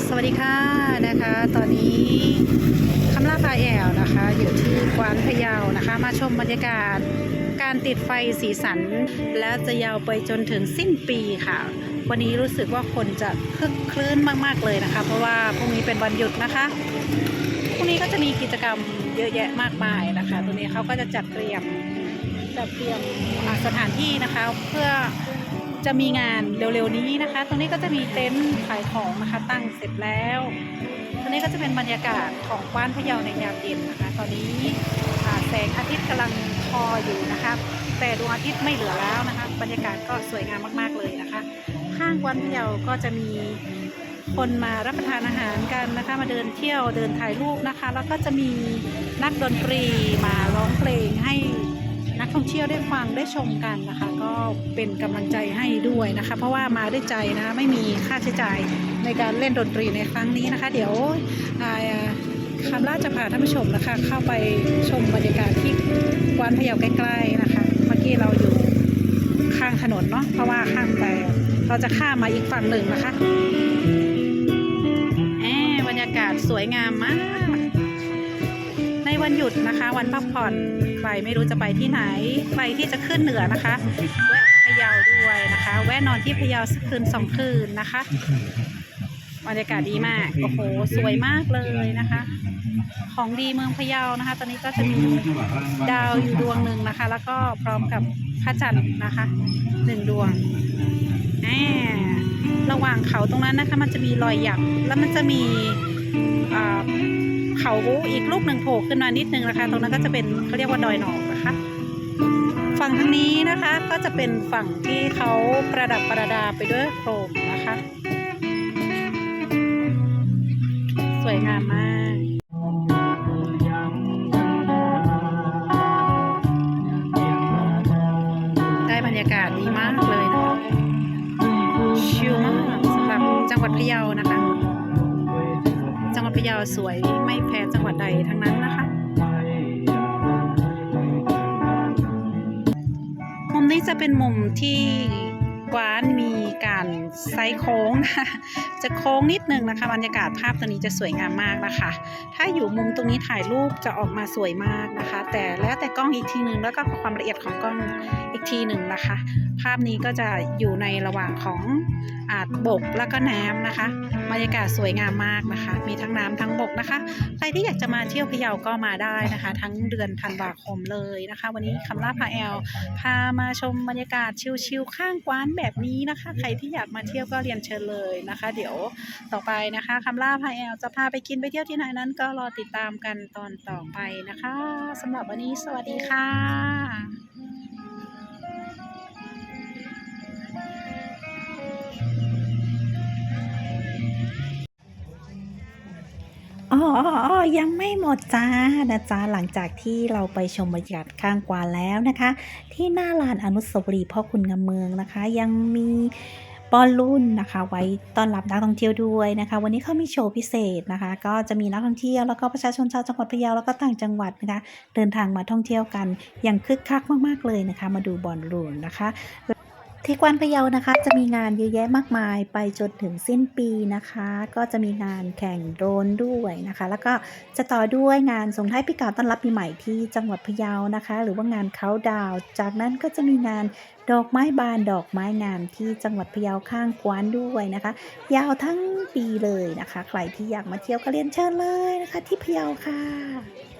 สวัสดีค่ะนะคะ ตอนนี้คำล่าพาแอลนะคะ อยู่ที่กวานพะเยานะคะ มาชมบรรยากาศการติดไฟสีสัน และจะยาวไปจนถึงสิ้นปีค่ะ วันนี้รู้สึกว่าคนจะคึกคลื้นมาก ๆ เลยนะคะ เพราะว่าพรุ่งนี้เป็นวันหยุดนะคะพรุ่งนี้ก็จะมีกิจกรรมเยอะแยะมากมายนะคะ ตัวนี้เขาก็จะจัดเตรียมจัดเตรียมสถานที่นะคะเพื่อ จะมีงานเร็วๆนี้นะคะ ตรงนี้ก็จะมีเต็นท์ขายของนะคะตั้งเสร็จแล้วตอนนี้ก็จะเป็นบรรยากาศของกว้านพะเยาในยามเย็นนะคะ ตอนนี้แสงอาทิตย์กำลังพออยู่นะคะ แต่ดวงอาทิตย์ไม่เหลือแล้วนะคะ บรรยากาศก็สวยงามมากๆเลยนะคะ ข้างกว้านพะเยาก็จะมีคนมารับประทานอาหารกันนะคะ มาเดินเที่ยวเดินถ่ายรูปนะคะ แล้วก็จะมีนักดนตรีมาร้องเพลงให้ นักท่องเที่ยวได้ฟังได้ชมกันนะคะ ก็เป็นกำลังใจให้ด้วยนะคะ เพราะว่ามาด้วยใจนะคะไม่มีค่าใช้จ่ายในการเล่นดนตรีในครั้งนี้นะคะ เดี๋ยวคำล่าจะพาท่านผู้ชมนะคะ เข้าไปชมบรรยากาศที่กวานพะเยาใกล้ๆนะคะ เมื่อกี้เราอยู่ข้างถนนเนาะเพราะว่าข้ามไปเราจะข้ามมาอีกฝั่งหนึ่งนะคะแอบบรรยากาศสวยงามมาก วันหยุดนะคะ วันพักผ่อนใครไม่รู้จะไปที่ไหนใครที่จะขึ้นเหนือนะคะแวะพะเยาด้วยนะคะ แวะนอนที่พะเยาสักคืนสองคืนนะคะบรรยากาศดีมากโอ้โหสวยมากเลยนะคะ ของดีเมืองพะเยานะคะ ตอนนี้ก็จะมีดาวอยู่ดวงหนึ่งนะคะ แล้วก็พร้อมกับพระจันทร์นะคะหนึ่งดวงแหมระหว่างเขาตรงนั้นนะคะ มันจะมีรอยหยักแล้วมันจะมี เขาอีกลูกหนึ่งโผล่ขึ้นมานิดนึงนะคะ ตรงนั้นก็จะเป็นเขาเรียกว่าดอยหนองนะคะ ฝั่งทางนี้นะคะก็จะเป็นฝั่งที่เขาประดับประดาไปด้วยโครมนะคะ สวยงามมากได้บรรยากาศดีมากเลยนะคะชิลมากสำหรับจังหวัดพะเยานะคะ พะเยาสวยไม่แพ้จังหวัดใดทั้งนั้นนะคะมุมนี้จะเป็นมุมที่ วานมีการไซโค้งนะจะโค้งนิดนึงนะคะบรรยากาศภาพตัวนี้จะสวยงามมากนะคะ ถ้าอยู่มุมตรงนี้ถ่ายรูปจะออกมาสวยมากนะคะ แต่แล้วแต่กล้องอีกทีหนึ่งแล้วก็ความละเอียดของกล้องอีกทีหนึ่งนะคะ ภาพนี้ก็จะอยู่ในระหว่างของอาจบกแล้วก็น้ำนะคะบรรยากาศสวยงามมากนะคะ มีทั้งน้ำทั้งบกนะคะใครที่อยากจะมาเที่ยวพะเยาก็มาได้นะคะ ทั้งเดือนธันวาคมเลยนะคะ วันนี้คำล่าพาแอลพามาชมบรรยากาศชิลๆข้างกวานแบบแบบนี้นะคะ ใครที่อยากมาเที่ยวก็เรียนเชิญเลยนะคะ เดี๋ยวต่อไปนะคะคำล่าพาแอลจะพาไปกินไปเที่ยวที่ไหนนั้น ก็รอติดตามกันตอนต่อไปนะคะสำหรับวันนี้สวัสดีค่ะ ยังไม่หมดจ้านะจ๊ะหลังจากที่เราไปชมบรรยากาศข้างกวานแล้วนะคะ ที่หน้าลานอนุสาวรีย์พ่อคุณงามเมืองนะคะ ยังมีบอลลูนนะคะ ไว้ต้อนรับนักท่องเที่ยวด้วยนะคะ วันนี้เขามีโชว์พิเศษนะคะ ก็จะมีนักท่องเที่ยวแล้วก็ประชาชนชาวจังหวัดพะเยาแล้วก็ต่างจังหวัดนะคะ เดินทางมาท่องเที่ยวกันอย่างคึกคักมากๆเลยนะคะ มาดูบอลลูนนะคะ ที่กวานพะเยานะคะ จะมีงานเยอะแยะมากมายไปจนถึงสิ้นปีนะคะ ก็จะมีงานแข่งโดรนด้วยนะคะ แล้วก็จะต่อด้วยงานส่งท้ายปีเก่าต้อนรับปีใหม่ที่จังหวัดพะเยานะคะ หรือว่างานเขาดาวจากนั้นก็จะมีงานดอกไม้บานดอกไม้งามที่จังหวัดพะเยาข้างกวานด้วยนะคะ ยาวทั้งปีเลยนะคะ ใครที่อยากมาเที่ยวก็เรียนเชิญเลยนะคะ ที่พะเยาค่ะ